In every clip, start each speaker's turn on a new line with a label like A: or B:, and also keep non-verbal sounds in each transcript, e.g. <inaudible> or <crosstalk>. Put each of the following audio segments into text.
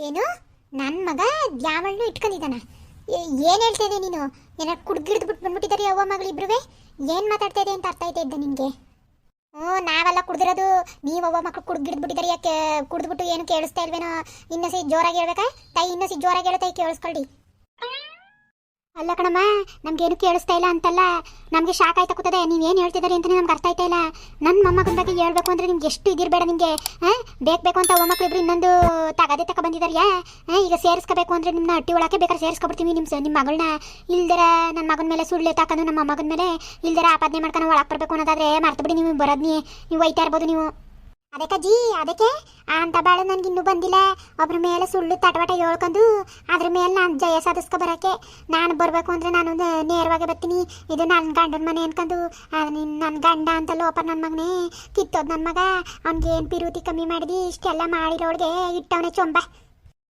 A: ಏನು? ನನ್ನ ಮಗ ಯಾವಳನ್ನು ಇಟ್ಕೊಂಡಿದ್ದಾನ. ಏನು ಹೇಳ್ತಾ ಇದೆ ನೀನು? ಏನಾರು ಕುಡ್ಗಿಡ್ದು ಬಿಟ್ಟು ಬಂದ್ಬಿಟ್ಟಿದ್ದಾರೆ ಅವ್ವ ಮಗಳಿಬ್ರುವೆ ಏನು ಮಾತಾಡ್ತಾ ಇದೆ ಅಂತ ಅರ್ಥ ಆಯ್ತಾ ಇದ್ದ ನಿನಗೆ? ಹ್ಞೂ, ನಾವೆಲ್ಲ ಕುಡ್ದಿರೋದು ನೀವು ಅವ್ವ ಮಕ್ಕಳು ಕುಡ್ಗಿಡ್ದು ಬಿಟ್ಟಿದ್ದಾರೆ ಯಾಕೆ ಕುಡ್ದ್ಬಿಟ್ಟು ಏನು ಕೇಳಿಸ್ತಾ ಇಲ್ವೇನೋ? ಇನ್ನೊಸಿ ಜೋರಾಗಿ ಹೇಳ್ಬೇಕಾ? ತಾಯಿ ಇನ್ನೊಸಿ ಜೋರಾಗಿ ಹೇಳೋ ತಾಯಿ ಕೇಳಿಸ್ಕೊಳ್ಳಿ ಅಲ್ಲ ಕಣಮ್ಮ, ನಮ್ಗೇನು ಕೇಳಿಸ್ತಾ ಇಲ್ಲ ಅಂತಲ್ಲ. ನಮಗೆ ಶಾಕ್ ಆಯ್ತಾ ಕೂತದೆ, ನೀವೇನು ಹೇಳ್ತಿದ್ದಾರೆ ಅಂತಲೇ ನಮ್ಗೆ ಅರ್ಥ ಆಯ್ತಾ ಇಲ್ಲ. ನನ್ ಮೊಮ್ಮಗನ ಬಗ್ಗೆ ಹೇಳ್ಬೇಕು ಅಂದ್ರೆ ನಿಮ್ಗೆ ಎಷ್ಟು ಇದಿರಬೇಡ ನಿಮಗೆ ಬೇಕು ಬೇಕು ಅಂತ ಮೊಮ್ಮಕ್ಳು ಇಬ್ರು ಇನ್ನೊಂದು ತಗದೆ ತಕ ಬಂದಿದಾರ್ಯಾ ಈಗ ಸೇರಿಸ್ಕೋಬೇಕು ಅಂದ್ರೆ ನಿಮ್ನ ಹಟ್ಟಿ ಒಳಗೆ ಬೇಕಾದ್ರೆ ಸೇರಿಸ್ಕೊಬಿಡ್ತೀವಿ ನಿಮ್ ನಿಮ್ಮ ಮಗಳನ್ನ ಇಲ್ದರ ನನ್ನ ಮಗನ ಮೇಲೆ ಸುಳ್ಳೆ ತಾಕಂಡು ನಮ್ಮ ಮಗನ ಮೇಲೆ, ಇಲ್ದರ ಆಪಾದನೆ ಮಾಡ್ಕೊಂಡು ಒಳಗೆ ಬರಬೇಕು ಅನ್ನೋದಾದ್ರೆ ಮರ್ತಬಿಡಿ ನೀವು ಬರೋದು ನೀವು ಒಯ್ತಾ ಇರ್ಬೋದು ನೀವು. ಅದಕ್ಕೆ ಜಿ, ಅದಕ್ಕೆ? ಅಂತ ಬಾಳು ನನ್ಗೆ ಇನ್ನೂ ಬಂದಿಲ್ಲ. ಒಬ್ರ ಮೇಲೆ ಸುಳ್ಳು ತಟವಟ ಹೇಳ್ಕೊಂಡು ಅದ್ರ ಮೇಲೆ ನಾನು ಜಯ ಸಾಧಿಸ್ಕೊ ಬರೋಕ್ಕೆ. ನಾನು ಬರಬೇಕು ಅಂದರೆ ನಾನು ನೇರವಾಗಿ ಬರ್ತೀನಿ. ಇದು ನನ್ನ ಗಂಡನ ಮನೆ ಅನ್ಕೊಂಡು. ನನ್ನ ಗಂಡ ಅಂತ ಲೋಪ ನನ್ನ ಮಗನೇ. ಕಿತ್ತೋದ್ ನನ್ನ ಮಗ. ಅವ್ನಿಗೆ ಏನು ಪಿರುತಿ ಕಮ್ಮಿ ಮಾಡಿದಿ? ಇಷ್ಟೆಲ್ಲ ಮಾಡಿರೋಳಿಗೆ ಇಟ್ಟವನೇ ಚೊಂಬ.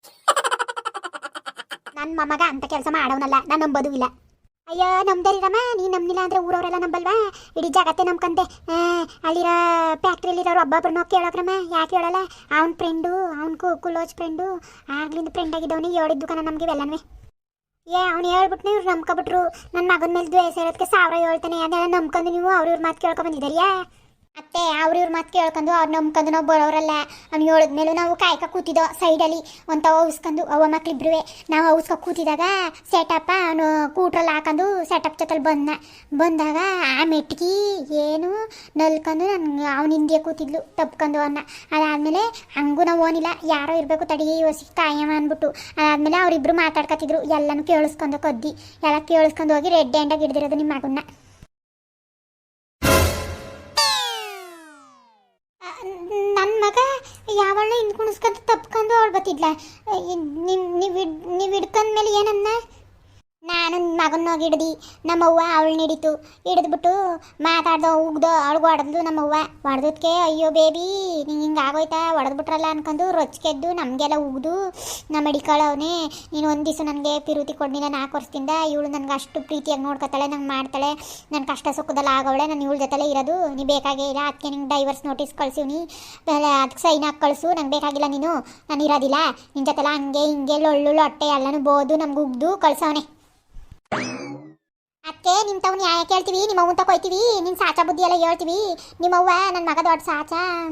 A: <laughs> ನನ್ನ ಮೊಮ್ಮಗ ಅಂತ ಕೆಲಸ ಮಾಡೋನಲ್ಲ. ನಾನು ನಂಬೋದು ಇಲ್ಲ. ಅಯ್ಯೋ ರಮ ನೀ ನಮ್ನಿಲ್ಲ ಅಂದ್ರೆ ಊರವರೆಲ್ಲ ನಂಬಲ್ವಾ? ಇಡೀ ಜಾಗತ್ತೆ ನಂಬ್ಕಂತೆ ಆ, ಅಲ್ಲಿರೋ ಫ್ಯಾಕ್ಟ್ರಿಲಿರೋರು ಒಬ್ಬೊಬ್ರನ್ನ ಕೇಳೋಕ್ರಮ್ಮ ಯಾಕೆ ಹೇಳಲ್ಲ ಅವ್ನ ಫ್ರೆಂಡು ಅವ್ನ ಕುಲೋಜ್ ಫ್ರೆಂಡು ಆಗ್ಲಿಂದ ಫ್ರೆಂಡ್ ಆಗಿದ್ದವನಿಗೆ ಹೇಳಿದ್ದು ಕಣ ನಮಗೆ ಇವೆಲ್ಲನೂ. ಏ ಅವ್ನು ಹೇಳ್ಬಿಟ್ಟು ಇವ್ರು ನಂಬ್ಕೊಬಿಟ್ರು. ನನ್ನ ಮಗನ ಮೇಲೆ ದ್ವೇಷ ಇರೋದಕ್ಕೆ ಸಾವಿರ ಹೇಳ್ತಾನೆ. ಅದೆಲ್ಲ ನಂಬ್ಕೊಂಡು ನೀವು ಅವ್ರ ಇವ್ರ ಮಾತು ಕೇಳಕ ಬಂದಿದ್ದಾರಿಯಾ? ಅತ್ತೆ, ಅವ್ರ ಇವ್ರ ಮಾತು ಕೇಳ್ಕೊಂಡು ಅವ್ರು ನಂಬ್ಕೊಂಡು ನಾವು ಬರೋರಲ್ಲ. ಅವ್ನು ಹೇಳಿದ್ಮೇಲೆ ನಾವು ಕಾಯ್ಕ ಕೂತಿದ್ದೋ ಸೈಡಲ್ಲಿ. ಒಂದು ತವ ಉಸ್ಕೊಂಡು ಅವ ಮಕ್ಳಿಬ್ರುವೆ. ನಾವು ಔಸ್ಕೊ ಕೂತಿದಾಗ ಸೆಟಪ್ಪ ಅವನು ಕೂಟ್ರಲ್ಲಿ ಹಾಕೊಂಡು ಸೆಟಪ್ ಜೊತೆಲಿ ಬಂದ. ಬಂದಾಗ ಆ ಮೆಟ್ಗಿ ಏನು ನಲ್ಕೊಂಡು ನಾನು ಅವ್ನ ಹಿಂದೆ ಕೂತಿದ್ಲು ತಪ್ಕೊಂಡು ಅವನ್ನ ಅದಾದಮೇಲೆ ಹಂಗೂ ನಾವು ಓನಿಲ್ಲ. ಯಾರೋ ಇರಬೇಕು ತಡಿಗೆ ಯೋಸಿ ಕಾಯಮ ಅಂದ್ಬಿಟ್ಟು ಅದಾದಮೇಲೆ ಅವರಿಬ್ರು ಮಾತಾಡ್ಕೊತಿದ್ರು. ಎಲ್ಲನೂ ಕೇಳಿಸ್ಕೊಂಡು ಕದ್ದಿ. ಎಲ್ಲ ಕೇಳಿಸ್ಕೊಂಡು ಹೋಗಿ ರೆಡ್ ಹ್ಯಾಂಡಾಗಿ ಹಿಡ್ದಿರೋದು ನಿಮ್ಮ ಮಗನ್ನ. ಯಾವಳ ಹಿಂದ್ ಕುಣಿಸ್ಕೊಂಡು ತಪ್ಕೊಂಡು ಅವಳು ಬತ್ತಿದ್ಲ ನೀವು ನೀವು ಹಿಡ್ಕೊಂಡ್ಮೇಲೆ ಏನನ್ನ? ನಾನು ಮಗನ ಹೋಗಿ ಹಿಡ್ದು. ನಮ್ಮವ್ವ ಅವಳು ನಡೀತು ಹಿಡಿದ್ಬಿಟ್ಟು ಮಾತಾಡ್ದೋ, ಉಗ್ದೋ ಅವಳಿಗೆ ಹೊಡೆದ್ಲು ನಮ್ಮವ್ವ. ಹೊಡೆದಕ್ಕೆ ಅಯ್ಯೋ ಬೇಬಿ, ನಿಂಗೆ ಹಿಂಗೆ ಆಗೋಯ್ತಾ? ಹೊಡೆದ್ಬಿಟ್ರಲ್ಲ ಅನ್ಕೊಂಡು ರೊಚ್ಕೆದ್ದು ನಮಗೆಲ್ಲ ಉಗ್ದು, ನಮ್ಮ ಮಡಿಕಳವನೇ ನೀನು ಒಂದು ದಿವಸ ನನಗೆ ಪಿರುತಿ ಕೊಡ್ನಿಲ್ಲ ನಾಲ್ಕು ವರ್ಷದಿಂದ ಇವಳು ನನಗೆ ಅಷ್ಟು ಪ್ರೀತಿಯಾಗಿ ನೋಡ್ಕೊತಾಳೆ, ನಂಗೆ ಮಾಡ್ತಾಳೆ ನನ್ನ ಕಷ್ಟ ಸುಖದಲ್ಲಿ ಆಗೋಳೆ ನಾನು ಇವಳ ಜೊತೆಲೇ ಇರೋದು. ನೀ ಬೇಕಾಗೇ ಇಲ್ಲ ಅದಕ್ಕೆ ನಿಂಗೆ ಡೈವರ್ಸ್ ನೋಟಿಸ್ ಕಳ್ಸಿವ್ನಿ ಅದಕ್ಕೆ ಸೈನ್ ಹಾಕಿ ಕಳಿಸು, ನಂಗೆ ಬೇಕಾಗಿಲ್ಲ ನೀನು. ನಾನು ಇರೋದಿಲ್ಲ. ನಿನ್ನ ಜೊತೆಲ್ಲ ಹಂಗೆ ಹಿಂಗೆ ಲೊಳ್ಳು ಲೊಟ್ಟೆ ಎಲ್ಲನೂ ಬೋದು, ನಮ್ಗೆ ಉಗ್ದು ಕಳ್ಸವನೆ. you. ಅದಕ್ಕೆ ನಿಮ್ಮ ನ್ಯಾಯ ಕೇಳ್ತೀವಿ, ನಿಮ್ಮ ಅವ್ನ ತಗೊಯ್ತೀವಿ ನಿನ್ನ ಸಾಚ ಬುದ್ಧಿ ಎಲ್ಲ ಹೇಳ್ತೀವಿ. ನಿಮ್ಮವ್ವ ನನ್ನ ಮಗ ದೊಡ್ಡ ಸಾಚ,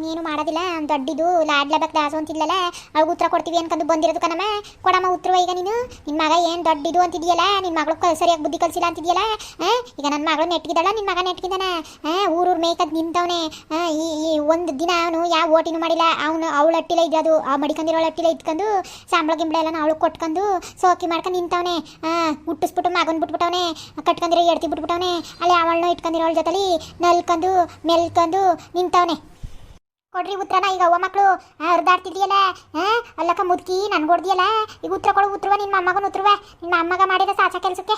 A: ಏನು ಮಾಡೋದಿಲ್ಲ, ದೊಡ್ಡಿದು ಲಾಡ್ಲಬೇಕು ದಾಸು ಅಂತಿದ್ಲಲ್ಲ ಅವ್ಳಿಗೆ ಉತ್ತರ ಕೊಡ್ತೀವಿ ಅನ್ಕೊಂಡು ಬಂದಿರೋದು ಕನಮ್ಮ ಕೊಡಮ್ಮ ಉತ್ತರ ಈಗ ನೀನು. ನಿನ್ ಮಗ ಏನು ದೊಡ್ಡಿದು ಅಂತಿದ್ಯಲ್ಲ, ನಿನ್ ಮಗಳು ಸರಿಯಾಗಿ ಬುದ್ಧಿ ಕಲಿಸಿಲ್ಲ ಅಂತಿದ್ಯಲ್ಲ? ಈಗ ನನ್ನ ಮಗಳು ನೆಟ್ಗಿದ್ದಾಳ, ನಿನ್ ಮಗ ನೆಟ್ಗಿದ್ದಾನ ಊರೂರು ಮೇಯ್ಕದ್ ನಿಂತವನೆ ಈ ಒಂದು ದಿನ ಅವನು ಯಾವ ಓಟಿನೂ ಮಾಡಿಲ್ಲ. ಅವನು ಅವಳು ಅಟ್ಟಿಲ ಇದ್ದದು ಆ ಮಡಿಕೊಂಡಿರೋ ಅಟ್ಟಿಲ್ಲ ಇಟ್ಕೊಂಡು ಸಾಂಬಳ ಗಿಂಬಳ ಎಲ್ಲ ಅವಳು ಕೊಟ್ಕೊಂಡು ಸೋಕಿ ಮಾಡ್ಕೊಂಡು ನಿಂತವನೆ ಹುಟ್ಟಿಸ್ಬಿಟ್ಟು ಮಗನ್ ಬಿಟ್ಬಿಟ್ಟವನೆ ಕಟ್ಕೊಂಡಿರೋ ಎಡ್ತಿ ಬಿಟ್ಬಿಟ್ಟವನೆ. ಅಲ್ಲಿ ಅವಳನ್ನ ಇಟ್ಕೊಂಡಿರೋಳ ಜೊತೆಲಿ ನಲ್ಕೊಂಡು ಮೆಲ್ಕೊಂಡು ನಿಂತವನೆ. ಕೊಡ್ರಿ ಉತ್ತರನ ಈಗ ಅವ್ವ ಮಕ್ಕಳು ಹರಿದಾಡ್ತಿದ್ಯಲ್ಲ ಅಲ್ಲಕ್ಕ ಮುದುಕಿ, ನನ್ಗೆ ಹೊಡ್ದಿಯಲ್ಲ, ಈಗ ಉತ್ತರ ಕೊಡು ಉತ್ತರವ ನಿಮ್ಮ ಅಮ್ಮಗನ ಉತ್ತರವ ನಿಮ್ಮ ಅಮ್ಮಗ ಮಾಡಿದ ಸಾಚ ಕೆಲಸಕ್ಕೆ.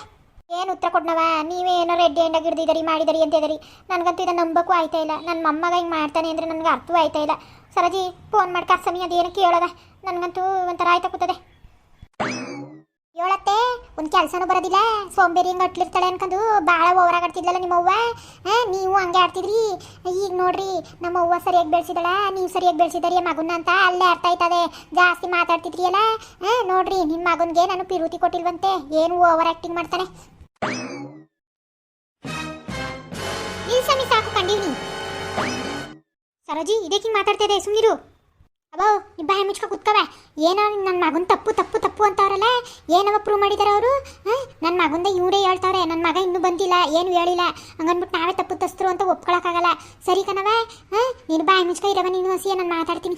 A: ಏನು ಉತ್ತರ ಕೊಡ್ನವ? ನೀವೇನೋ ರೆಡ್ ಹ್ಯಾಂಡಾಗಿ ಹಿಡ್ದಿದ್ದೀರಿ ಮಾಡಿದರಿ ಅಂತ ಇದ್ದೀರಿ ನನಗಂತೂ ಇದನ್ನು ನಂಬಕ್ಕೂ ಆಯ್ತಾ ಇಲ್ಲ. ನನ್ನ ಮೊಮ್ಮಗ ಹಿಂಗೆ ಮಾಡ್ತಾನೆ ಅಂದರೆ ನನಗೆ ಅರ್ಥವೂ ಆಯ್ತಾ ಇಲ್ಲ. ಸರಜಿ, ಫೋನ್ ಮಾಡಿ, ಕರ್ಸಮಿ ಅದೇನು ಕೇಳೋದ ನನಗಂತೂ ಒಂಥರ ಆಯ್ತಾ ಕೂತದೆ ಹೇಳತ್ತೆ ಒಂದು ಕೆಲಸನೂ ಬರೋದಿಲ್ಲ. ಸೋಂಬೇರಿ ಹಿಂಗೆ ಅಟ್ಲಿರ್ತಾಳೆ ಅನ್ಕೊಂಡು ಭಾಳ ಓವರ್ ಆಡ್ತಿದ್ಲಲ್ಲ ನಿಮ್ಮವ್ವ? ನೀವು ಹಂಗೆ ಆಡ್ತಿದ್ರಿ? ಈಗ ನೋಡ್ರಿ, ನಮ್ಮವ್ವ ಸರಿಯಾಗಿ ಬೆಳೆಸಿದಳ, ನೀವು ಸರಿಯಾಗಿ ಬೆಳೆಸಿದಾರಿ ಮಗುನ ಅಂತ ಅಲ್ಲೇ ಅರ್ಥ ಆಯ್ತದೆ. ಜಾಸ್ತಿ ಮಾತಾಡ್ತಿದ್ರಿ ಅಲ್ಲ? ನೋಡ್ರಿ ನಿಮ್ಮ ಮಗನಿಗೆ ನಾನು ಪಿರುತಿ ಕೊಟ್ಟಿಲ್ವಂತೆ. ಏನು ಓವರ್ ಆಕ್ಟಿಂಗ್ ಮಾಡ್ತಾನೆ ಸಾಕು ಸರೋಜಿ ಇದಕ್ಕೆ ಹಿಂಗೆ ಮಾತಾಡ್ತಾ ಇದೆ ಸುಮ್ಮನಿರು ಅಬ್ಬೋ, ನೀ ಬಾಯಿ ಮುಚ್ಕೊ ಕುತ್ಕವ ಏನೋ ನನ್ನ ಮಗನ ತಪ್ಪು ತಪ್ಪು ತಪ್ಪು ಅಂತವ್ರಲ್ಲ? ಏನವ ಪ್ರೂವ್ ಮಾಡಿದಾರೆ ಅವರು? ನನ್ನ ಮಗಂದ ಇವರೇ ಹೇಳ್ತಾವ್ರೆ. ನನ್ನ ಮಗ ಇನ್ನೂ ಬಂದಿಲ್ಲ, ಏನು ಹೇಳಿಲ್ಲ. ಹಂಗನ್ಬಿಟ್ಟು ನಾವೇ ತಪ್ಪು ತಸ್ತರು ಅಂತ ಒಪ್ಕೊಳಕ್ಕಾಗಲ್ಲ. ಸರಿ ಕಣವ ನೀನು ಬಾಯಿ ಮುಚ್ಕ ಇರವ ನೀನು ಹಸಿಯ, ನಾನು ಮಾತಾಡ್ತೀನಿ.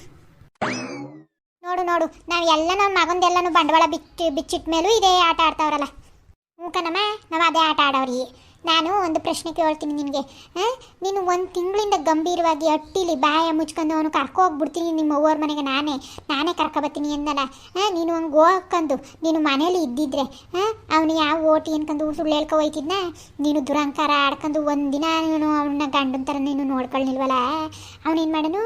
A: ನೋಡು ನೋಡು. ನಾವು ಎಲ್ಲ ನಮ್ಮ ಮಗಂದೆಲ್ಲನೂ ಬಂಡವಾಳ ಬಿಚ್ಚಿ ಬಿಚ್ಚಿಟ್ಟ ಮೇಲೂ ಇದೇ ಆಟ ಆಡ್ತಾವ್ರಲ್ಲ. ಹ್ಞೂ ಕಣಮ್ಮ ನಾವು ಅದೇ ಆಟ ಆಡೋರಿ ನಾನು ಒಂದು ಪ್ರಶ್ನೆ ಕೇಳ್ತೀನಿ ನಿನಗೆ. ನೀನು ಒಂದು ತಿಂಗಳಿಂದ ಗಂಭೀರವಾಗಿ ಅಟ್ಟಿಲಿ ಬಾಯ ಮುಚ್ಕೊಂಡು ಅವನು ಕರ್ಕೋಗ್ಬಿಡ್ತೀನಿ ನಿಮ್ಮ ಅವ್ವರ ಮನೆಗೆ ನಾನೇ. ನಾನೇ ಕರ್ಕೊಬತ್ತೀನಿ ಎಂದಲ್ಲ. ನೀನು ಹಂಗೆ ಹೋಗ್ಕೊಂಡು ನೀನು ಮನೇಲಿ ಇದ್ದಿದ್ರೆ. ಅವನು ಯಾವ ಓಟಿ ಅನ್ಕೊಂಡು ಸುಳ್ಳು ಹೇಳ್ಕೊ ಹೋಯ್ತಿದ್ನ? ನೀನು ದುರಂಕಾರ ಆಡ್ಕೊಂಡು ಒಂದಿನ ನೀನು ಅವನ ಗಂಡನ ಥರ ನೀನು ನೋಡ್ಕೊಳ್ಳಿಲ್ವಲ್ಲ ಅವನೇನು ಮಾಡೋನು?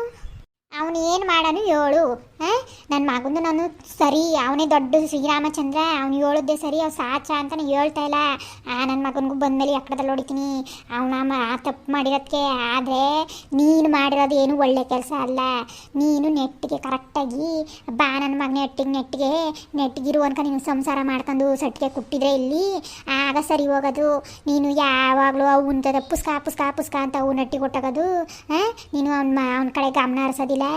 A: ಅವನು ಏನು ಮಾಡನು? ಹೇಳು ನನ್ನ ಮಗಂದು ನಾನು ಸರಿ, ಅವನೇ ದೊಡ್ಡ ಶ್ರೀರಾಮಚಂದ್ರ, ಅವ್ನು ಹೇಳಿದ್ದೆ ಸರಿ, ಅವ್ನು ಸಾಚ ಅಂತಾನೆ ಹೇಳ್ತಾ ಇಲ್ಲ. ಆ ನನ್ನ ಮಗನಿಗೂ ಬಂದ್ಮೇಲೆ ಎಕ್ಕಡದಲ್ಲಿ ಹೊಡಿತೀನಿ. ಅವನ ತಪ್ಪು ಮಾಡಿರೋದಕ್ಕೆ ಆದರೆ ನೀನು ಮಾಡಿರೋದು ಏನು ಒಳ್ಳೆ ಕೆಲಸ ಅಲ್ಲ. ನೀನು ನೆಟ್ಟಿಗೆ ಕರೆಕ್ಟಾಗಿ ಬಾ ನನ್ನ ಮಗ ನೆಟ್ಟಿಗೆ ನೆಟ್ಟಿಗೆ, ನೆಟ್ಟಿಗಿರು ಅನ್ಕ ನೀನು ಸಂಸಾರ ಮಾಡ್ಕೊಂಡು ಸಟ್ಟಿಗೆ ಕುಟ್ಟಿದ್ರೆ ಇಲ್ಲಿ, ಆಗ ಸರಿ ಹೋಗೋದು. ನೀನು ಯಾವಾಗಲೂ ಅವಂತದ ಪುಸ್ಕ ಪುಸ್ಕ ಪುಸ್ಕ ಅಂತ ಅವು ನಟ್ಟಿ ಕೊಟ್ಟಾಗೋದು. ಹಾಂ, ನೀನು ಅವ್ನ ಅವನ ಕಡೆ ಗಮನ ಹರಿಸೋದಿಲ್ಲ.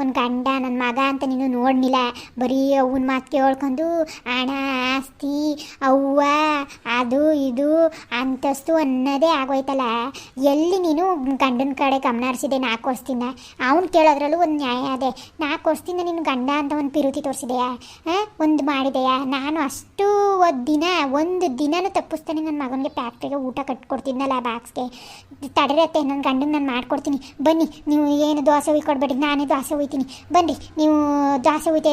A: ಒಂದು ಗಂಡ ನನ್ನ ಮಗ ಅಂತ ನೀನು ನೋಡ್ನಿಲ್ಲ. ಬರೀ ಅವನ ಮಾತು ಕೇಳ್ಕೊಂಡು ಹಣ ಆಸ್ತಿ, ಅವ್ವ, ಅದು, ಇದು ಅಂತಸ್ತು ಅನ್ನೋದೇ ಆಗೋಯ್ತಲ್ಲ. ಎಲ್ಲಿ ನೀನು ಗಂಡನ ಕಡೆ ಗಮನ ಹರಿಸಿದೆ ನಾಲ್ಕು ವರ್ಷದಿಂದ? ಅವ್ನು ಕೇಳೋದ್ರಲ್ಲೂ ಒಂದು ನ್ಯಾಯ ಅದೇ. ನಾಲ್ಕು ವರ್ಷದಿಂದ ನೀನು ಗಂಡ ಅಂತ ಒಂದು ಪಿರುತಿ ತೋರಿಸಿದೆಯಾ? ಒಂದು ಮಾಡಿದೆಯಾ? ನಾನು ಅಷ್ಟು ದಿನ, ಒಂದು ದಿನನೂ ತಪ್ಪಿಸ್ತಾನೆ ನನ್ನ ಮಗನಿಗೆ ಫ್ಯಾಕ್ಟ್ರಿಗೆ ಊಟ ಕಟ್ಕೊಡ್ತಿದ್ನಲ್ಲ ಬಾಕ್ಸ್ಗೆ ತಡೆರತ್ತೆ ನನ್ನ ಗಂಡನ ನಾನು ಮಾಡ್ಕೊಡ್ತೀನಿ. ಬನ್ನಿ, ನೀವು ಏನು ದೋಸೆ ಹುಯ್ಕೊಡ್ಬೇಡಿ, ನಾನೇ ದೋಸೆ ಹುಯ್ತೀನಿ. ಬನ್ನಿ ನೀವು ಜಾಸ್ತಿ ಹುಯ್ತಾ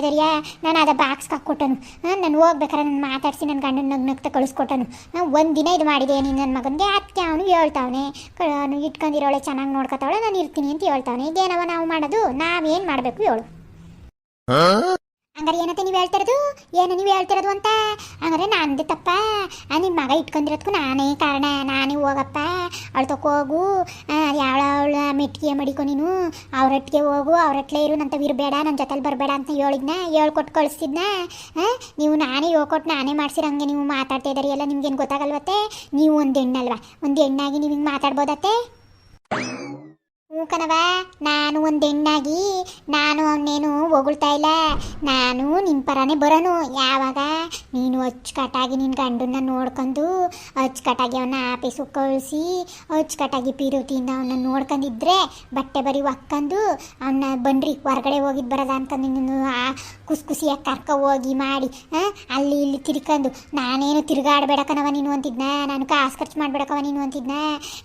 A: ನಾನು ಅದ ಬಾಕ್ಸ್ಗೆ ಹಾಕ್ಕೊಟ್ಟನು. ನಾನು ಹೋಗ್ಬೇಕಾರೆ ನಾನು ಮಾತಾಡಿಸಿ ನನ್ನ ಗಂಡನ ನಗ್ ನಗ್ತ ಕಳಿಸ್ಕೊಟ್ಟನು. ಒಂದು ದಿನ ಇದು ಮಾಡಿದೆ, ನೀನು ನನ್ನ ಮಗನಿಗೆ ಅದಕ್ಕೆ ಅವನು ಹೇಳ್ತಾವನೆ. ಇಟ್ಕೊಂಡಿರೋಳೆ, ಚೆನ್ನಾಗಿ ನೋಡ್ಕೊತಾವಳೆ, ನಾನು ಇರ್ತೀನಿ ಅಂತ ಹೇಳ್ತಾವನೆ. ಇದೇನವ ನಾವು ಮಾಡೋದು? ನಾವೇನು ಮಾಡಬೇಕು ಹೇಳು. ಹಂಗಾರೆ ಏನತ್ತೆ ನೀವು ಹೇಳ್ತಿರೋದು? ಏನು ನೀವು ಹೇಳ್ತಿರೋದು ಅಂತ? ಹಂಗಾರೆ ನಂದು ತಪ್ಪ. ನಿಮ್ಮ ಮಗ ಇಟ್ಕೊಂಡಿರೋದಕ್ಕೂ ನಾನೇ ಕಾರಣ. ನಾನೇ ಹೋಗಪ್ಪ. ಅವಳು ತಕೋಗು ಯಾವಳ ಮೆಟ್ಟಿಗೆ ಮಡಿಕೊ ನೀನು. ಅವ್ರೊಟ್ಟಿಗೆ ಹೋಗು. ಅವ್ರಟ್ಲೇ ಇರು. ನಂತ ಇರಬೇಡ. ನನ್ನ ಜೊತೆಲಿ ಬರಬೇಡ ಅಂತ ಹೇಳಿದ್ನ. ಹೇಳ್ಕೊಟ್ಟು ಕಳಿಸ್ತಿದ್ನ ನೀವು ನಾನೇ ಹೇಳ್ಕೊಟ್ಟು ನಾನೇ ಮಾಡ್ಸಿರಂಗೆ ನೀವು ಮಾತಾಡ್ತಾ ಇದ್ದೀರಿ ಎಲ್ಲ ನಿಮ್ಗೇನು ಗೊತ್ತಾಗಲ್ವತ್ತೆ? ನೀವು ಒಂದು ಹೆಣ್ಣಲ್ವಾ? ಒಂದು ಹೆಣ್ಣಾಗಿ ನೀವು ಹಿಂಗೆ ಮಾತಾಡ್ಬೋದತ್ತೆ? ನಾನು ಒಂದು ಹೆಣ್ಣಾಗಿ, ನಾನು ಅವನೇನು ಹೊಗಳ್ತಾ ಇಲ್ಲ. ನಾನು ನಿನ್ನ ಪರನೇ ಬರೋನು. ಯಾವಾಗ? ನೀನು ಅಚ್ಚುಕಟ್ಟಾಗಿ ನಿನ್ನ ಗಂಡನ್ನ ನೋಡ್ಕೊಂಡು, ಅಚ್ಚುಕಟ್ಟಾಗಿ ಅವನ ಆಫೀಸು ಕಳಿಸಿ ಅಚ್ಚುಕಟ್ಟಾಗಿ ಪಿರುತಿಯಿಂದ ಅವನ್ನ ನೋಡ್ಕೊಂಡಿದ್ರೆ ಬಟ್ಟೆ ಬರಿ ಒಕ್ಕಂದು ಅವನ್ನ ಬನ್ರಿ, ಹೊರಗಡೆ ಹೋಗಿದ್ದು ಬರೋದ ಅಂತ ನಿನ್ನ ಕುಸಿಯಾಗಿ ಕರ್ಕ ಹೋಗಿ ಮಾಡಿ ಅಲ್ಲಿ ಇಲ್ಲಿ ತಿರ್ಕೊಂಡು ನಾನೇನು ತಿರುಗಾಡಬೇಡಕನವ ನೀನು ಅಂತಿದ್ನ? ನಾನು ಕಾಸು ಖರ್ಚು ಮಾಡಬೇಡಕವ ನೀನು ಅಂತಿದ್ನ?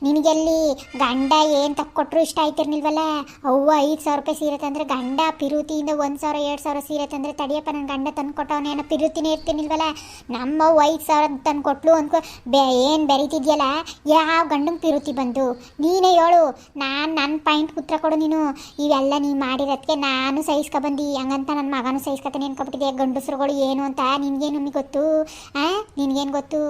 A: ನಿನಗೆಲ್ಲಿ ಗಂಡ ಏನು ತಕ್ಕೊಟ್ರು ಇಷ್ಟ ಆಯ್ತಿರ್ನಿಲ್ವಲ್ಲ ಅವ್ವ ಐದು ಸಾವಿರ ರೂಪಾಯಿ ಸೀರೆ ತಂದರೆ ಗಂಡ ಪಿರುತಿಯಿಂದ ಒಂದು ಸಾವಿರ, ಎರಡು ಸಾವಿರ ಸೀರೆ ತಂದರೆ ತಡಿಯಪ್ಪ ನನ್ನ ಗಂಡ ತಂದು ಕೊಟ್ಟವನೇನೋ ಪಿರುತಿನೇ ಇರ್ತೀನಿಲ್ವಲ್ಲ ನಮ್ಮ ಐದು ಸಾವಿರ ತಂದು ಕೊಟ್ಲು ಅಂದ್ಕೊ ಬೆ, ಏನು ಬೆರೀತಿದ್ಯಲ್ಲ? ಯಾವ ಗಂಡಂಗೆ ಪಿರುತಿ ಬಂತು ನೀನೇ ಹೇಳು, ನಾನು ನನ್ನ ಪಾಯಿಂಟ್ ಉತ್ತರ ಕೊಡು ನೀನು. ಇವೆಲ್ಲ ನೀನು ಮಾಡಿರೋದಕ್ಕೆ ನಾನು ಸಹಿಸ್ಕೊ ಬಂದು, ಹಂಗಂತ ನನ್ನ ಮಗನೂ ಸಹಿಸ್ಕೊತಾನೆ ಅನ್ಕೊಬಿಟ್ಟಿದೆ ಗಂಡಸ್ರುಗಳು ಏನು ಅಂತ? ನಿನ್ಗೇನು ಗೊತ್ತು? ಆ? ನಿನ್ಗೇನು ಗೊತ್ತು?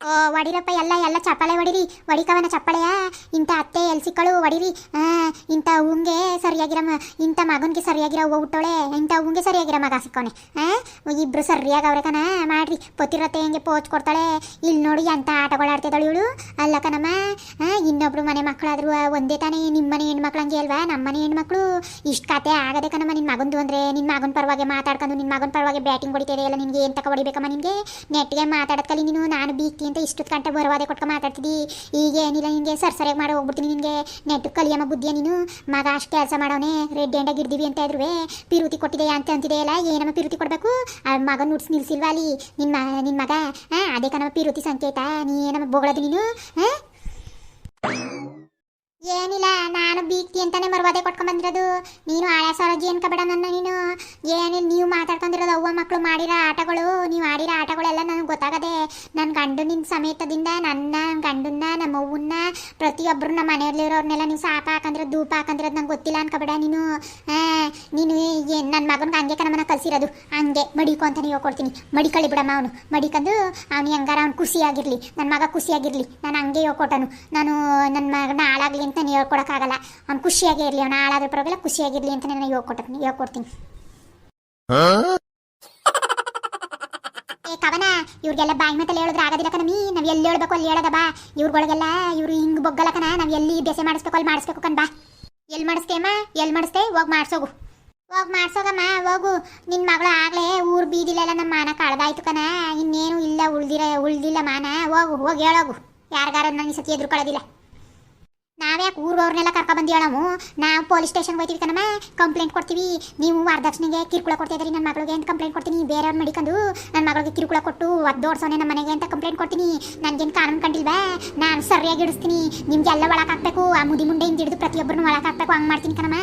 A: ಓ ಒಡಿರಪ್ಪ ಎಲ್ಲ ಎಲ್ಲ ಚಪ್ಪಾಳೆ ಹೊಡಿರಿ ಒಡಿಕವನ ಚಪ್ಪಾಳೆಯ ಇಂಥ ಅತ್ತೆ ಎಲ್ಲಿ ಸಿಕ್ಕಳು ಹೊಡಿರಿ ಆ, ಇಂಥ ಹೂಂಗೆ ಸರಿಯಾಗಿರಮ್ಮ ಇಂಥ ಮಗನಿಗೆ ಸರಿಯಾಗಿರ ಹುಟ್ಟೋಳೆ ಇಂಥ ಹೂಂಗೆ ಸರಿಯಾಗಿರ ಮಗ ಸಿಕ್ಕೋನೆ. ಆ ಇಬ್ರು ಸರಿಯಾಗಿ ಅವ್ರೆ ಕಣ ಮಾಡ್ರಿ. ಪೊತ್ತಿರತ್ತೆ ಹೆಂಗೆ ಪೋಚ್ ಕೊಡ್ತಾಳೆ. ಇಲ್ಲಿ ನೋಡಿ ಎಂಥ ಆಟಗಳು ಆಡ್ತಿದ್ದಾಳೆ ಇವಳು. ಅಲ್ಲ ಕಣಮ್ಮ ಇನ್ನೊಬ್ರು ಮನೆ ಮಕ್ಕಳಾದ್ರು ಒಂದೇ ತಾನೇ ನಿಮ್ಮ ಮನೆ ಹೆಣ್ಮಕ್ಳು ಹಂಗೆ ಅಲ್ವಾ? ನಮ್ಮ ಮನೆ ಹೆಣ್ಮಕ್ಳು. ಇಷ್ಟು ಕತೆ ಆಗದೆ ಕಣಮ್ಮ ನಿನ್ನ ಮಗಂದು ಅಂದರೆ ನಿನ್ನ ಮಗನ ಪರವಾಗಿ ಮಾತಾಡ್ಕೊಂಡು ನಿನ್ನ ಮಗನ ಪರವಾಗಿ ಬ್ಯಾಟಿಂಗ್ ಹೊಡಿತಾ ಎಲ್ಲ ನಿನಗೆ? ಏನು ತಕ ಹೊಡಿಬೇಕಮ್ಮ ನಿನಗೆ? ನೆಟ್ಟಿಗೆ ಮಾತಾಡೋದ್ಕಲ್ಲಿ ನೀನು ನಾನು ಬೀಕ್ತಿ ಅಂತ ಇಷ್ಟೊತ್ತು ಗಂಟೆ ಬರವಾದೆ ಕೊಟ್ಕೊ ಮಾತಾಡ್ತಿದ್ದಿ. ಈಗ ಏನಿಲ್ಲ ನಿನಗೆ ಸರ್ ಸರಿಯಾಗಿ ಮಾಡಿ ಹೋಗ್ಬಿಡ್ತೀನಿ ನಿನಗೆ ನೆಟ್ಟು ಕಲಿಯಮ್ಮ ಬುದ್ಧಿಯ ನೀನು. ಮಗ ಅಷ್ಟು ಕೆಲಸ ಮಾಡೋನೆ ರೆಡ್ ಎಂಡಾಗಿ ಇರ್ದೀವಿ ಅಂತ ಇದ್ರು ಪಿರುತಿ ಕೊಟ್ಟಿದೆ ಅಂತ ಅಂತಿದೆಯಲ್ಲ ಏನಮ್ಮ ಪಿರುತಿ ಕೊಡಬೇಕು? ಮಗ ನುಡ್ಸ್ ನಿಲ್ಸಿಲ್ವಾ ಅಲ್ಲಿ? ನಿನ್ನ ನಿನ್ನ ಮಗ? ಹಾಂ ಅದೇ ಕಣಮ್ಮ ಪಿರುತಿ ಸಂಕೇತ. ನೀ ಏನಮ್ಮ ಬೋಗಳದು ನೀನು? ಹಾಂ ಏನಿಲ್ಲ, ನಾನು ಬೀಗ್ತಿ ಅಂತಾನೆ ಮರ್ವಾದೆ ಕೊಟ್ಕೊಂಡ್ ಬಂದಿರೋದು ನೀನು ಆಯಾ ಅನ್ಕ ಅನ್ಕೋಬೇಡ ನನ್ನ ನೀನು. ಏನಿಲ್ಲ ನೀವು ಮಾತಾಡ್ಕೊಂಡಿರೋದು ಅವ್ವ ಮಕ್ಕಳು ಮಾಡಿರೋ ಆಟಗಳು, ನೀವು ಆಡಿರೋ ಆಟಗಳೆಲ್ಲ ನನಗೆ ಗೊತ್ತಾಗದೆ. ನನ್ನ ಗಂಡನಿನ ಸಮೇತದಿಂದ, ನನ್ನ ಗಂಡನ್ನ, ನಮ್ಮ ಅವ್ವನ್ನ ಪ್ರತಿಯೊಬ್ಬರು ನಮ್ಮ ಮನೆಯಲ್ಲಿರೋರ್ನೆಲ್ಲ ನೀವು ಸಾಪ ಹಾಕಂದಿರೋದು ಧೂಪ ಹಾಕಂದಿರೋದು ನಂಗೆ ಗೊತ್ತಿಲ್ಲ ಅನ್ಕೋಬೇಡ ನೀನು. ನೀನು ನನ್ನ ಮಗನಿಗೆ ಹಂಗೆ ಕಣಮನ ಕಲಿಸಿರೋದು. ಹಂಗೆ ಮಡಿಕೊ ಅಂತ ನೀವು ಕೊಡ್ತೀನಿ. ಮಡಿಕಳಿ ಬಿಡಮ್ಮ ಅವನು. ಮಡಿಕಂದು ಅವನು ಹೆಂಗಾರ ಅವ್ನು ಖುಷಿಯಾಗಿರಲಿ. ನನ್ನ ಮಗ ಖುಷಿಯಾಗಿರಲಿ. ನಾನು ಹಂಗೆ ಹೇಳ್ಕೊಟ್ಟನು ನಾನು ನನ್ನ ಮಗನ ಹಾಳಾಗಲಿ ಅಂತ ನಾನು ಹೇಳ್ಕೊಡೋಕ್ಕಾಗಲ್ಲ. ಅವ್ನು ಖುಷಿಯಾಗಿ ಇರಲಿ, ಅವ್ನು ಹಾಳಾದ್ರೆ ಪರವಾಗಿಲ್ಲ, ಖುಷಿಯಾಗಿರಲಿ ಅಂತ ನಾನು ಹೇಳ್ಕೊಟ್ಟು ಹೇಳ್ಕೊಡ್ತೀನಿ. ಏ ಕವನ, ಇವ್ರಿಗೆಲ್ಲ ಬಾಯಿ ಮಾತಲ್ಲಿ ಹೇಳಿದ್ರೆ ಆಗೋದಿಲ್ಲ ಮೀ, ನಾವು ಎಲ್ಲಿ ಹೇಳ್ಬೇಕು ಅಲ್ಲಿ ಹೇಳದ ಬಾ. ಇವ್ರುಗಳಿಗೆಲ್ಲ, ಇವ್ರು ಹಿಂಗ್ ಬೊಗ್ಗಲ್ಲ ಕಣ, ನಾವು ಎಲ್ಲಿ ಬೆಸೆ ಮಾಡಿಸ್ಬೇಕು ಅಲ್ಲಿ ಮಾಡಿಸ್ಬೇಕು ಕಣ ಬಾ. ಎಲ್ಲಿ ಮಾಡಿಸ್ತೇಮ್ಮ ಎಲ್ಲಿ ಮಾಡಿಸ್ತೇ, ಹೋಗಿ ಮಾಡಿಸೋಗು. ಹೋಗ್ ಮಾಡ್ಸೋಗಮ್ಮ, ಹೋಗು. ನಿನ್ನ ಮಗಳು ಆಗ್ಲೆ ಊರು ಬೀದಿಲೆಲ್ಲ ನಮ್ಮ ಮಾನ ಕಳ್ದಾಯ್ತು ಕಣ, ಇನ್ನೇನು ಇಲ್ಲ, ಉಳ್ದಿರ, ಉಳ್ದಿಲ್ಲ ಮಾನ. ಹೋಗು, ಹೋಗಿ ಹೇಳೋಗು. ಯಾರಿಗಾರ ನನ್ನ ಸತಿ ಎದುರು ಕಳೋದಿಲ್ಲ ನಾವ್ಯಾಕೆ ಊರವ್ರನ್ನೆಲ್ಲ ಕರ್ಕೊ ಬಂದು ನಾವು ನಾವು ಪೊಲೀಸ್ ಸ್ಟೇಷನ್ಗೆ ಹೋಯ್ತೀವಿ ಕಣಮ್ಮ. ಕಂಪ್ಲೇಂಟ್ ಕೊಡ್ತೀವಿ. ನೀವು ವರದಕ್ಷಿಣೆಗೆ ಕಿರುಕುಳ ಕೊಡ್ತಾ ಇದ್ರಿ ನನ್ನ ಮಗಳಿಗೆ ಅಂತ ಕಂಪ್ಲೇಂಟ್ ಕೊಡ್ತೀನಿ. ಬೇರೆಯವ್ರ ಮಡಿಕೊಂಡು ನನ್ನ ಮಗಳಿಗೆ ಕಿರುಕುಳ ಕೊಟ್ಟು ಒದ್ದೋಡ್ಸೋನೆ ನಮ್ಮ ಮನೆಗೆ ಅಂತ ಕಂಪ್ಲೇಂಟ್ ಕೊಡ್ತೀನಿ. ನನಗೇನು ಕಾನೂನು ಕಂಡಿಲ್ವಾ? ನಾನು ಸರಿಯಾಗಿ ಇಡಿಸ್ತೀನಿ ನಿಮಗೆಲ್ಲ ಒಳಗೆ ಹಾಕ್ಬೇಕು. ಆ ಮುದಿ ಮುಂಡೆಯಿಂದ ಹಿಡಿದು ಪ್ರತಿಯೊಬ್ಬರನ್ನು ಒಳಗಾಕ್ಬೇಕು ಹಂಗೆ ಮಾಡ್ತೀನಿ ಕಣಮ್ಮ.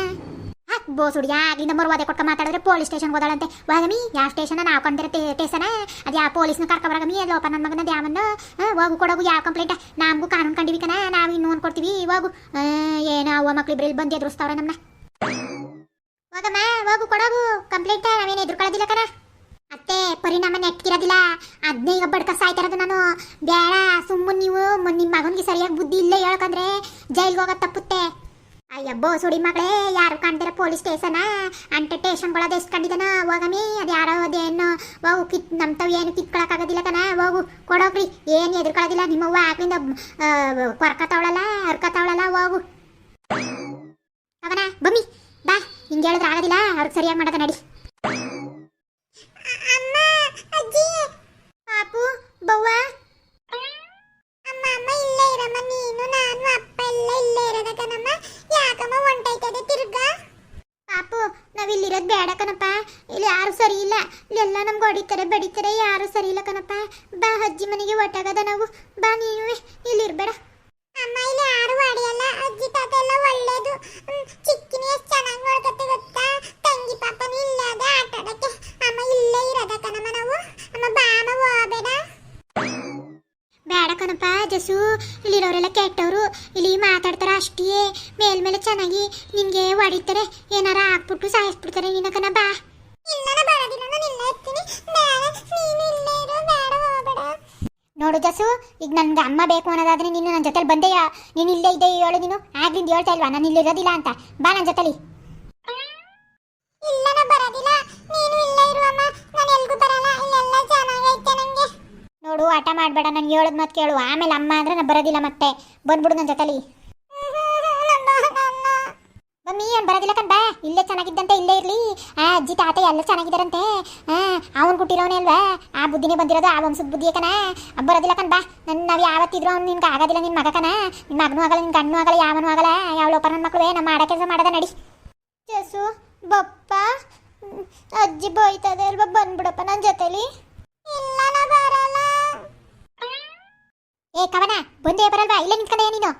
A: ಹಾಕ್ ಆಗಿಂದ ಮರುವಾದೆ ಕೊಟ್ಕ ಮಾತಾಡಿದ್ರೆ ಪೊಲೀಸ್ ಸ್ಟೇಷನ್ ಹೋದಾಳಂತೆ. ವಾಗಮಿ ಯಾವ ಸ್ಟೇಷನ್ ನಾವು ಕಂಡಿರೋ ಸ್ಟೇಷನ್ ಅದು ಯಾವ ಪೊಲೀಸ್ನ ಕರ್ಕೊಬರಗಮಿ ಅದು ಲೋಪ ನನ್ನ ಮಗನ ದ್ಯಾಮನ್ನು ಹೋಗು ಕೊಡೋಗು ಯಾವ ಕಂಪ್ಲೇಂಟ್ ನಮಗೂ ಕಾನೂನು ಕಂಡಿವಿ ನಾವು ಇನ್ನೂ ಅನ್ಕೊಡ್ತೀವಿ ಹೋಗು. ಆ, ಏನು ಅವ್ವ ಮಕ್ಳು ಇಲ್ಲಿ ಬಂದು ಎದುರಿಸ್ತಾವ್ರೆ ನಮ್ಮನ್ನ ಹೋಗಮ್ಮ ಹೋಗು ಕೊಡೋಗು ಕಂಪ್ಲೇಂಟ್ ನಾವೇನು ಎದುರ್ಕೊಳ್ಳೋದಿಲ್ಲ ಕಣ. ಅತ್ತೆ ಪರಿಣಾಮ ನೆಟ್ಕಿರೋದಿಲ್ಲ ಅದನ್ನೇ ಈಗ ಬಡ್ಕ ಸಾಯ್ತಾ ಇರೋದು ನಾನು. ಬೇಡ ಸುಮ್ಮನೆ ನೀವು ನಿಮ್ಮ ಮಗನಿಗೆ ಸರಿಯಾಗಿ ಬುದ್ಧಿ ಇಲ್ಲೇ ಹೇಳ್ಕಂದ್ರೆ ಜೈಲ್ಗೆ ಹೋಗೋದು ತಪ್ಪುತ್ತೆ. ಅಯ್ಯಬ್ಬೋ, ಸುಡಿ ಮಗಳೇ, ಯಾರು ಕಾಣ್ದಿರ ಪೊಲೀಸ್ ಸ್ಟೇಷನ? ಅಂಟೆ ಸ್ಟೇಷನ್ಗಳದು ಎಷ್ಟು ಕಂಡಿದನ? ಹೋಗಮಿ, ಅದು ಯಾರೋ, ಅದೇನು. ಹೋಗು, ಕಿತ್ ನಮ್ತವ್ ಏನು ಕಿತ್ಕೊಳಕ್ಕಾಗೋದಿಲ್ಲ ಕಣ. ಹೋಗು, ಕೊಡೋಗ್ರಿ. ಏನು ಎದುರ್ಕೊಳ್ಳೋದಿಲ್ಲ. ನಿಮ್ಮವ್ವ ಆಗ್ಲಿಂದ ಕೊರ್ಕತಾವಳಲ್ಲ ಹರ್ಕತಾವಳಲ್ಲ ಹೋಗು. ಅವನ ಬಮ್ಮಿ ಬಾ. ಹಿಂಗೆ ಹೇಳಿದ್ರೆ ಆಗೋದಿಲ್ಲ. ಅವ್ರಿಗೆ ಸರಿಯಾಗಿ ಮಾಡೋದ ನಡಿ. ಪಾಪು, ಬವ್ವ ಅಮ್ಮ ಅಮ್ಮ ಇಲ್ಲೇ ಇರಮ್ಮ ನೀನು ನಾನು ಅಪ್ಪ ಎಲ್ಲ ಇಲ್ಲೇ ಇರೋದ ಕಣಮ್ಮ ಯಾಕಮ್ಮ ಹೊಂಟೈತದೆ ತಿರ್ಗಾ. ಪಾಪು ನಾವ್ ಇಲ್ಲಿರೋದು ಬೇಡ ಕಣಪ್ಪ. ಇಲ್ಲಿ ಯಾರು ಸರಿ ಇಲ್ಲ. ಇಲ್ಲೆಲ್ಲ ನಮ್ಗೆ ಹೊಡಿತಾರೆ, ಬಡಿತಾರೆ, ಯಾರು ಸರಿ ಇಲ್ಲ ಕಣಪ್ಪ. ಬಾ ಅಜ್ಜಿ ಮನೆಗೆ ಒಟ್ಟಾಗದ ನಾವು. ಬಾ ನೀವೇ, ಇಲ್ಲಿರ್ಬೇಡ. ಅಮ್ಮ, ಇಲ್ಲಿ ಯಾರು ಹೊಡೆಯಲ್ಲ. ಅಜ್ಜಿ ತಾತ ಎಲ್ಲ ಒಳ್ಳೇದು. ಚಿಕ್ಕಿನಿ ಜಸು ಇಲ್ಲಿರೋರೆಲ್ಲ ಕೆಟ್ಟವರು. ಇಲ್ಲಿ ಮಾತಾಡ್ತಾರೆ ಅಷ್ಟೇ ಮೇಲ್ಮೇಲೆ ಚೆನ್ನಾಗಿ ನಿನ್ಗೆ ಹೊಡಿತಾರೆ. ಏನಾರ ಹಾಕ್ಬಿಟ್ಟು ಸಾಯಿಸ್ಬಿಡ್ತಾರೆ. ನಿನ್ನ ಬಾ. ನೋಡು ಜಸು ಈಗ ನನ್ಗೆ ಅಮ್ಮ ಬೇಕು ಅನ್ನೋದಾದ್ರೆ ನೀನು ನನ್ನ ಜೊತೆಲಿ ಬಂದೆಯಾ? ನೀನು ಇಲ್ಲೇ ಇದ್ದೆ ಹೇಳು ನೀನು? ಆಗ್ಲಿಂದ ಹೇಳ್ತಾ ಇಲ್ವಾ? ನಾನು ಇಲ್ಲಿರೋದಿಲ್ಲ ಅಂತ. ಬಾ ನನ್ನ ಜೊತೆಲಿ. ಆಟ ನಂಗೆ ನಾನು ಹೇಳದ್ ಮತ್ತೆ ಕೇಳು. ಆಮೇಲೆ ಅಮ್ಮ ಅಂದ್ರೆ ನಾನು ಬರೋದಿಲ್ಲ ಮತ್ತೆ. ಬಂದ್ಬಿಡು ನನ್ನ ಜೊತೆಲಿ. ಮಮ್ಮಿ, ಅವ್ನು ಬರೋದಿಲ್ಲ ಕಣ್ ಬಾ. ಇಲ್ಲೇ ಚೆನ್ನಾಗಿದ್ದಂತೆ, ಇಲ್ಲೇ ಇರ್ಲಿ. ಆ, ಅಜ್ಜಿ, ತಾತ ಎಲ್ಲ ಚೆನ್ನಾಗಿದ್ದಾರಂತೆ. ಅವನ್ ಕೊಟ್ಟಿರೋನೇ ಅಲ್ವಾ? ಆ ಬುದ್ಧಿನೇ ಬಂದಿರೋದು ಆ ವಂಶದ ಬುದ್ಧಿ ಕಣ. ಬರೋದಿಲ್ಲ ಕಣ್ ಬಾ. ನನ್ನ ನಾವು ಯಾವತ್ತಿದ್ರು ಅವ್ನು ನಿನ್ಗೆ ಆಗೋದಿಲ್ಲ ನಿನ್ನ ಮಗ ಕಣ. ನಿನ್ನ ಮಗನೂ ಆಗಲ್ಲ, ನಿನ್ ಗಣ್ಣು ಆಗಲ್ಲ, ಯಾವನೂ ಆಗಲ್ಲ. ಯಾವ ಲೋಪ ನನ್ನ ನಮ್ಮ ಮಾಡೋ ಕೆಲಸ ಮಾಡದ ನಡಿ. ಜಸು ಬಪ್ಪ ಅಜ್ಜಿ ಬೋಯ್ತದೆ ಅಲ್ವಾ ಬಂದ್ಬಿಡಪ್ಪ ನನ್ನ ಜೊತೆಲಿ. ಇಲ್ಲ ಬರಲ್ಲ. ಏ ಕವನ ಬಂದೇ ಬರಲ್ವಾ? ಇಲ್ಲೇ ನಿಂತ್ಕೊಂಡೆ ನೀನು?